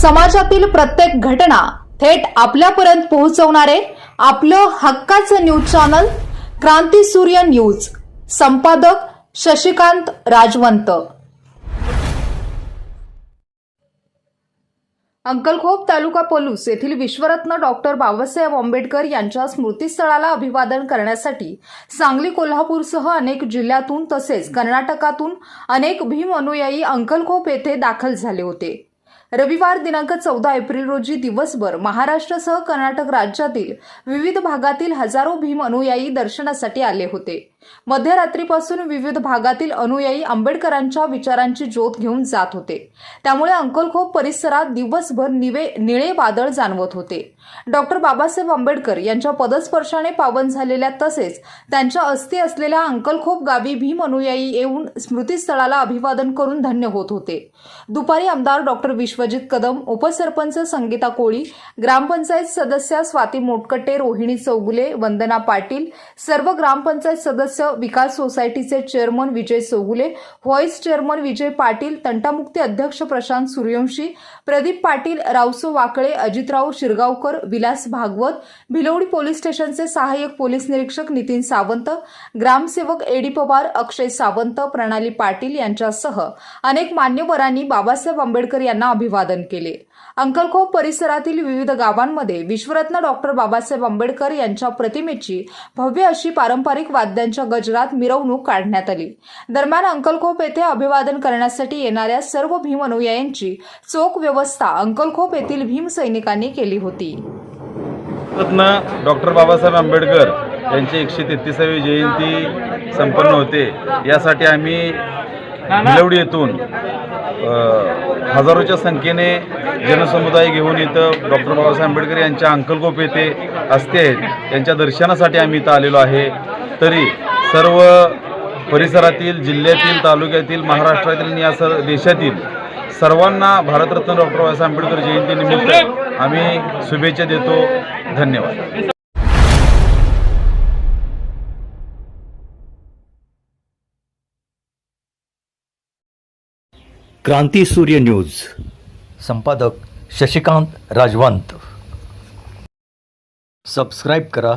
समाजातील प्रत्येक घटना थेट आपल्यापर्यंत पोहोचवणारे आपलं हक्काचं न्यूज चॅनल क्रांती सूर्य न्यूज. संपादक शशिकांत राजवंत. अंकलखोप तालुका पोलूस येथील विश्वरत्न डॉक्टर बाबासाहेब आंबेडकर यांच्या स्मृतीस्थळाला अभिवादन करण्यासाठी सांगली कोल्हापूरसह अनेक जिल्ह्यातून तसेच कर्नाटकातून अनेक भीम अनुयायी अंकलखोप येथे दाखल झाले होते. रविवार दिनांक चौदा एप्रिल रोजी दिवसभर महाराष्ट्रासह कर्नाटक राज्यातील विविध भागातील हजारो भीम अनुयायी दर्शनासाठी आले होते. मध्यरात्रीपासून विविध भागातील अनुयायी आंबेडकरांच्या विचारांची ज्योत घेऊन जात होते. त्यामुळे अंकलखोप परिसरात दिवसभर निवे निळे वादळ जाणवत होते. डॉक्टर बाबासाहेब आंबेडकर यांच्या पदस्पर्शाने पावन झालेल्या तसेच त्यांच्या अस्थी असलेल्या अंकलखोप गावी भीम अनुयायी येऊन स्मृतीस्थळाला अभिवादन करून धन्य होत होते. दुपारी आमदार डॉक्टर विश्वजित कदम उपसरपंच संगीता कोळी ग्रामपंचायत सदस्या स्वाती मोटकटे रोहिणी चौगुले वंदना पाटील सर्व ग्रामपंचायत सदस्य विकास सोसायटीचे chairman Vijay Sogule vice chairman Vijay Patil तंटामुक्ती अध्यक्ष प्रशांत सूर्यवंशी प्रदीप पाटील रावसो वाकळे अजितराव शिरगावकर विलास भागवत भिलवडी पोलीस स्टेशनचे सहाय्यक पोलीस निरीक्षक नितीन सावंत ग्रामसेवक एडी पवार अक्षय सावंत प्रणाली पाटील यांच्यासह अनेक मान्यवरांनी बाबासाहेब आंबेडकर यांना अभिवादन केले. अंकलखोप परिसरातील विविध गावांमध्ये विश्वरत्न डॉक्टर बाबासाहेब आंबेडकर यांच्या प्रतिमेची भव्य अशी पारंपरिक वाद्यांची वाद्यांच्या गजरात मिरवणूक काढण्यात आली. दरम्यान अंकलखोप येथे अभिवादन करण्यासाठी येणाऱ्या सर्व भीम अनुयायांची चोख व्यवस्था अंकलखोप येथील भीम सैनिकांनी केली होती. रत्न डॉक्टर बाबासाहेब आंबेडकर यांची एकशे तेहतीसावी जयंती संपन्न होते. यासाठी आम्ही भिलवडी येथून हजारोच्या संख्येने जनसमुदाय घेऊन इथं डॉक्टर बाबासाहेब आंबेडकर यांच्या अंकलकोप येथे असते आहेत. त्यांच्या दर्शनासाठी आम्ही इथं आलेलो आहे. तरी सर्व परिसरातील जिल्ह्यातील तालुक्यातील महाराष्ट्रातील आणि या सर्व देशातील सर्वांना भारतरत्न डॉक्टर बाबासाहेब आंबेडकर जयंतीनिमित्त आम्ही शुभेच्छा देतो. धन्यवाद. क्रांती सूर्य न्यूज. संपादक शशिकांत राजवंत. सबस्क्राईब करा.